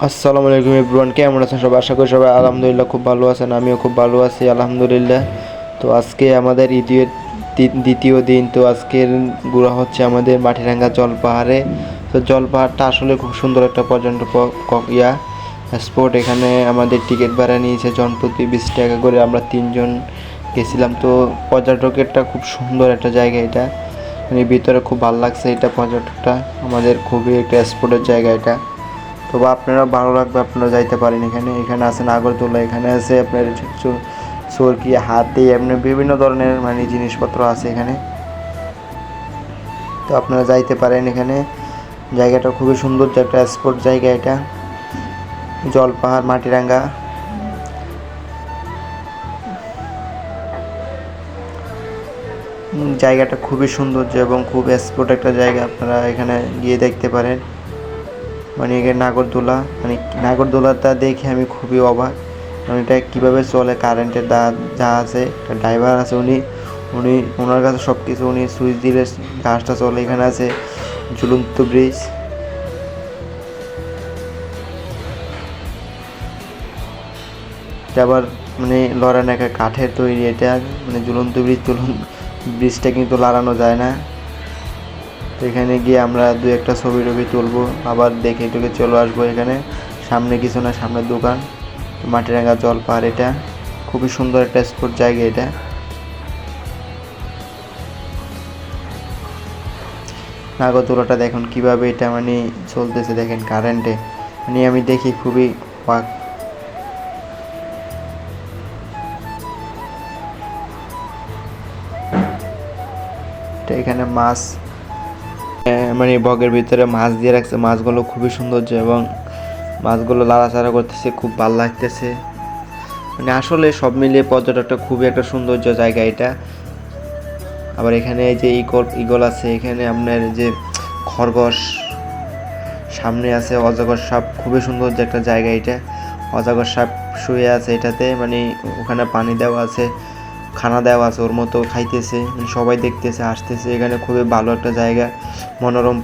আসসালামু আলাইকুম এভরিওয়ান, কেমন আছেন সবাই? আশা করি সবাই আলহামদুলিল্লাহ খুব ভালো আছেন, আমিও খুব ভালো আছি, আলহামদুলিল্লাহ। তো আজকে আমাদের ঈদের দ্বিতীয় দিন, তো আজকের ঘোরা হচ্ছে আমাদের মাটিরাঙ্গা জলপাহাড়ে। তো জলপাহাড়টা আসলে খুব সুন্দর একটা পর্যটন প- ইয়া। স্পট এখানে আমাদের টিকিট ভাড়া নিয়েছে জনপ্রতি বিশ টাকা করে, আমরা তিনজন গেছিলাম। তো পর্যটকেরটা খুব সুন্দর একটা জায়গা এটা। মানে ভিতরে খুব ভালো লাগছে এটা পর্যটকটা। আমাদের খুবই একটা স্পোর্টের জায়গা এটা। তো বা আপনারা ভালো লাগবে আপনারা যাইতে পারেন এখানে। এখানে আছে নাগরদোলা, এখানে আছে আপনার চরকি, হাতি, এমনি বিভিন্ন ধরনের মানে জিনিসপত্র আছে এখানে। তো আপনারা যাইতে পারেন এখানে। জায়গাটা খুবই সুন্দর একটা স্পোর্ট জায়গা এটা। জলপাহাড়, মাটিরাঙ্গা। জায়গাটা খুবই সৌন্দর্য এবং খুব স্পোর্ট একটা জায়গা আপনারা এখানে গিয়ে দেখতে পারেন। মানে এখানে নাগরদোলা মানে নাগরদোলাটা দেখে আমি খুবই অবাক। মানে এটা কীভাবে চলে কারেন্টের দা যা আছে, একটা ড্রাইভার আছে উনি উনি, ওনার কাছে সব কিছু উনি সুইচ দিলে গাছটা চলে, এখানে আছে ঝুলন্ত ব্রিজ আবার মানে লড়ানো একটা কাঠের তৈরি, এটা মানে ঝুলন্ত ব্রিজ ঝুলন ব্রিজটা কিন্তু লাগানো যায় না। এখানে গিয়ে আমরা দু একটা ছবি টবি তুলবো, আবার দেখে টেকে চলে আসব এখানে। সামনে কিছু না, সামনে দোকান। মাটিরাঙ্গা জল পাহাড় এটা। খুবই সুন্দর একটা স্পোর্ট জায়গা এটা। নাগরদোলাটা দেখুন কীভাবে এটা মানে চলতেছে, দেখেন কারেন্টে মানে আমি দেখি খুবই এটা এখানে মাছ মানে বগের ভিতরে মাছ দিয়ে রাখছে। মাছগুলো খুবই সৌন্দর্য এবং মাছগুলো লাড়াচাড়া করতেছে, খুব ভালো লাগতেছে। মানে আসলে সব মিলিয়ে পর্যটকটা খুবই একটা সৌন্দর্য জায়গা এটা। আবার এখানে যে ইগল ইগল আছে, এখানে আপনার যে খরগোশ, সামনে আছে অজগর সাপ, খুবই সৌন্দর্য একটা জায়গা এটা। অজগর সাপ শুয়ে আছে এটাতে মানে ওখানে পানি দেওয়া আছে। খানা দেওয়া আছে, ওর মতো খাইতেছে মানে সবাই দেখতেছে, আসতেছে, এখানে খুবই ভালো একটা জায়গা, মনোরম